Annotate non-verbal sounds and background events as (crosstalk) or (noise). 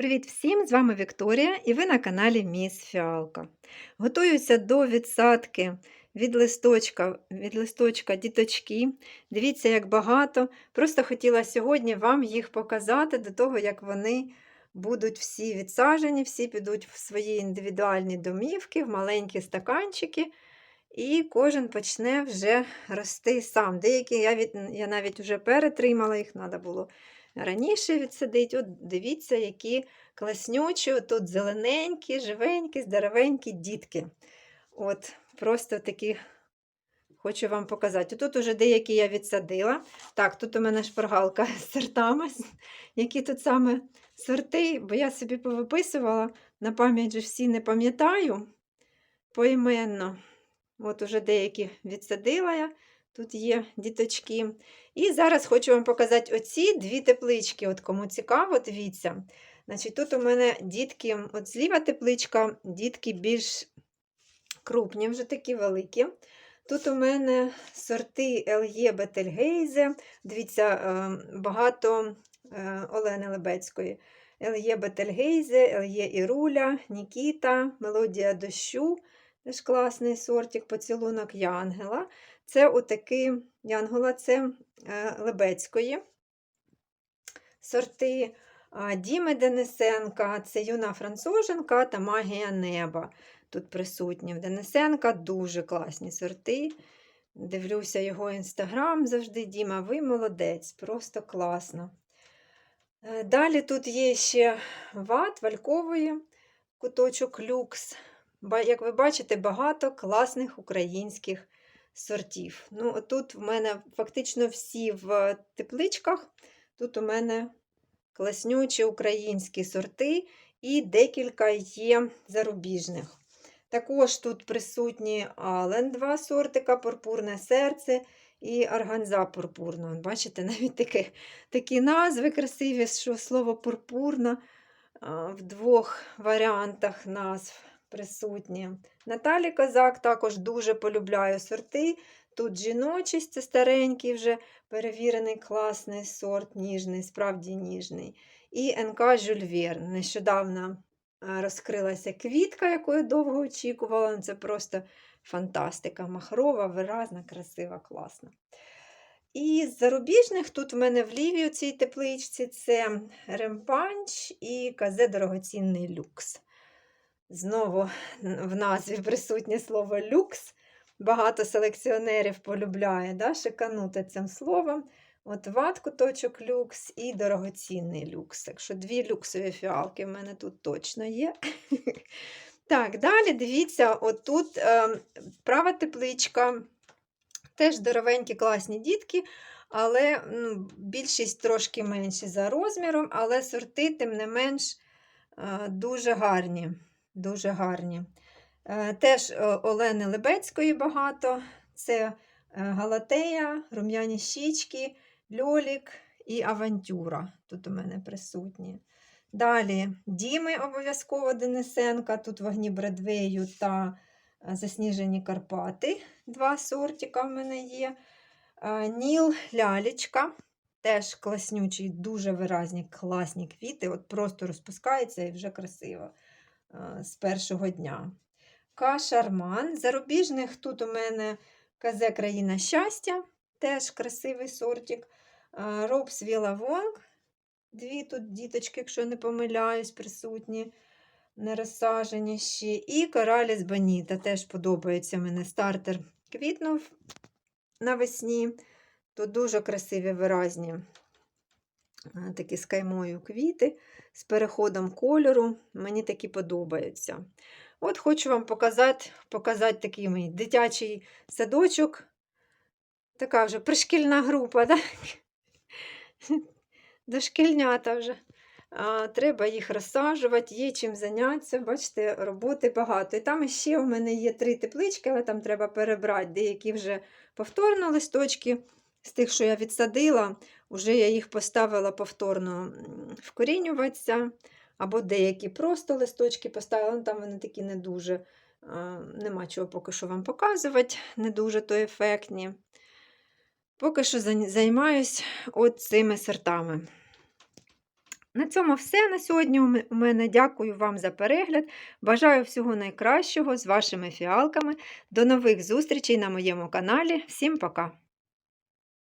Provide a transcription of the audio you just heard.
Привіт всім! З вами Вікторія і ви на каналі Міс Фіалка. Готуюся до відсадки від листочка, від листочка діточки. Дивіться, як багато. Просто хотіла сьогодні вам їх показати до того, як вони будуть всі відсаджені, всі підуть в свої індивідуальні домівки, в маленькі стаканчики. І кожен почне вже рости сам. Деякі я від, я навіть вже перетримала, їх треба було раніше відсадити. От дивіться, які класнючі, тут зелененькі, живенькі, здоровенькі дітки. От, Просто такі хочу вам показати. Тут уже деякі я відсадила. Так, тут у мене шпаргалка з сортами, які тут саме сорти, бо я собі повиписувала, на пам'ять же всі не пам'ятаю поіменно. От уже деякі відсадила я. Тут є діточки. І зараз хочу вам показати оці дві теплички. От Кому цікаво, дивіться. Значить, Тут у мене дітки, от зліва тепличка, дітки більш крупні, вже такі великі. Тут у мене сорти Л'є Бетельгейзе. Дивіться, е, багато е, Олени Лебецької. Л'є Бетельгейзе, Л'є Іруля, Нікіта, Мелодія дощу. Теж класний сортик, поцілунок Янгела. Це отакий Янгола, це е, Лебецької сорти. Діми Денисенка, це юна француженка та магія неба. Тут присутні в Денисенка дуже класні сорти. Дивлюся його інстаграм завжди. Діма, ви молодець, просто класно. Е, далі тут є ще ват валькової, куточок люкс. Як ви бачите, багато класних українських сортів. Ну, Тут в мене фактично всі в тепличках. Тут у мене класнючі українські сорти і декілька є зарубіжних. Також тут присутні Ален, два сортика, пурпурне серце і органза пурпурна. Бачите, (laughs) навіть такі, такі назви красиві, що слово пурпурна в двох варіантах назв присутні. Наталі Козак також дуже полюбляю сорти. Тут жіночість, це старенький, вже перевірений класний сорт, ніжний, справді ніжний. І НК Жюльвер. Нещодавно е, розкрилася квітка, яку я довго очікувала. Це просто фантастика. Махрова, виразна, красива, класна. І з зарубіжних тут в мене в лівій у цій тепличці це ремпанч і казе дорогоцінний люкс. Знову в назві присутнє слово люкс. Багато селекціонерів полюбляє да, шиканути цим словом. От ват куточок люкс і дорогоцінний люкс. Якщо дві люксові фіалки в мене тут точно є. (laughs) Так, далі дивіться, отут е, права тепличка. Теж здоровенькі класні дітки, але ну, більшість трошки менші за розміром, але сорти, тим не менш, е, дуже гарні дуже гарні. Е, теж е, Олени Лебецької багато. Це е, Галатея, рум'яні щічки, льолік і авантюра. Тут у мене присутні. Далі Діми обов'язково Денисенка, тут вогні Бредвею та Засніжені Карпати. Два сортика в мене є. Ніл лялечка. Теж класнючий, дуже виразні, класні квіти. От Просто розпускається і вже красиво з першого дня. Кашарман. Зарубіжних тут у мене казе країна щастя, теж красивий сортик. Робс Віла Вонг. Дві тут діточки, якщо не помиляюсь, присутні, не розсажені ще. І Кораліс Боніта. Теж подобається мені стартер квітнув навесні. Тут дуже красиві виразні такі з каймою квіти, з переходом кольору. Мені такі подобаються. От хочу вам показати показати такий мій дитячий садочок. Така вже пришкільна група, так? (laughs) Дошкільнята вже. А, Треба їх розсаджувати, є чим зайнятися. Бачите, роботи багато. І там ще у мене є три теплички, але там треба перебрати деякі вже повторно листочки з тих, що я відсадила, вже я їх поставила повторно вкорінюватися. Або деякі просто листочки поставила, ну, там вони такі не дуже, нема чого поки що вам показувати, не дуже то ефектні. Поки що займаюсь цими сортами. На цьому все на сьогодні у мене. Дякую вам за перегляд. Бажаю всього найкращого з вашими фіалками. До нових зустрічей на моєму каналі. Всім пока!